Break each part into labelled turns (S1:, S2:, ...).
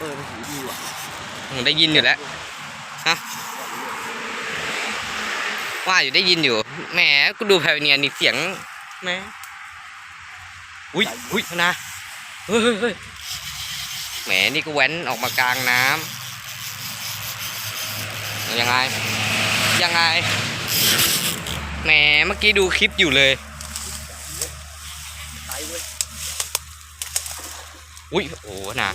S1: เออมันหูดีว่ะ
S2: ผมได้ยินอยู่แล้วฮะว่าอยู่ได้ยินอยู่แหมกูดูแพลเนียนี่เสียงแหมอุ้ยอุ้ยนะเฮ้ยเฮ้ยเฮ้ยแหมนี่ก็แว้นออกมากลางน้ำยังไงยังไงแหมเมื่อกี้ดูคลิปอยู่เลย
S1: ไตเว้ย
S2: อุ้ยโอ้โหนะ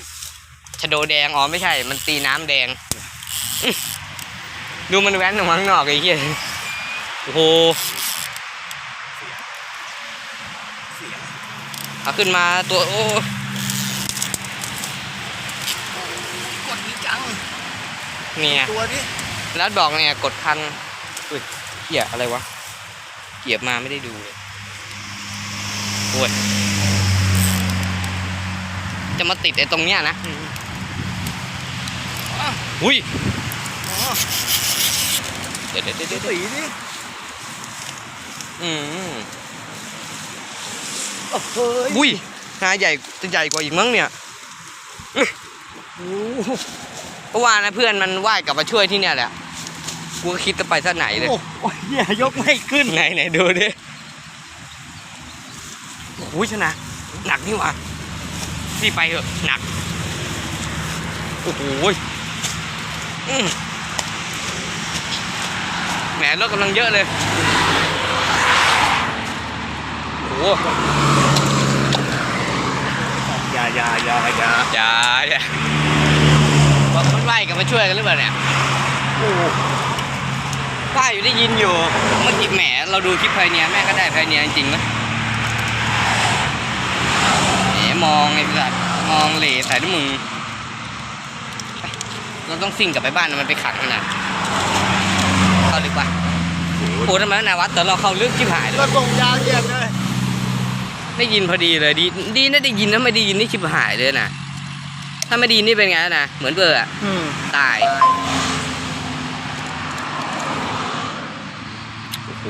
S2: ชะโดแดง อ๋อไม่ใช่ มันตีน้ำแดงอื้อดูมันแว้นออกมาข้างนอกไอ้เหี้ยโอ้โห
S1: เสียง
S2: เอาขึ้นมาตัวโอ้
S1: กดดีจัง
S2: เนี่ย
S1: ตัวนี้
S2: แล้วบอกเนี่ยกดพันอุ้ยเกี่ยอะไรวะ เกียบมาไม่ได้ดูเลยโอ้ยจะมาติดไอ้ตรงเนี้ยนะ อุ้ย
S1: อ๋อ
S2: เดี๋ยวเดี๋ยวเดี๋ยว
S1: ดู
S2: เดี๋ยว
S1: สีนี่
S2: อืม
S1: โอ้โห
S2: อุ้ยหาใหญ่จะใหญ่กว่าอีกมั้งเนี่ย
S1: โอ้โห
S2: เพราะว่านะเพื่อนมันว่ายกลับมาช่วยที่เนี่ยแหละ กูก็คิดจะไปซะไหนเลย
S1: โอ้โหเนี่ยยกไม่ขึ้น
S2: ไหนไหนดูดิโอ้ยชนะ หนักนี่หว่าพี่ไปเถอะหนัก โอ้โหอืม แหมรถกำลังเยอะเลยโอ้โห
S1: อย่าอย่าอย่าอย่า
S2: อย่าอย่าบอกมันว่ายกลับมาช่วยกันหรือเปล่าเนี่ย
S1: โอ้โห
S2: ป้าอยู่ได้ยินอยู่เมื่อกี้แหมเราดูคลิปไพเนียแม่ก็ได้ไพเนียจริงๆนะแหมมองไอ้สัตว์มองเหล่ใส่ด้วยมึงไป เราต้องซิ่งกลับไปบ้านมันไปขังมันนะเข้าลึกปะโอ้ทำไมนาวัดแต่เราเข้าลึกชิบหายเลย
S1: ก็ส่งยาวเหยียดเลย
S2: ได้ยินพอดีเลยดีดีนะได้ยินถ้าไม่ได้ยินนี่ชิบหายเลยนะถ้าไม่ได้ยินนี่เป็นไงนะเหมือนเบอร์อะ
S1: อืม
S2: ตายโอ้โห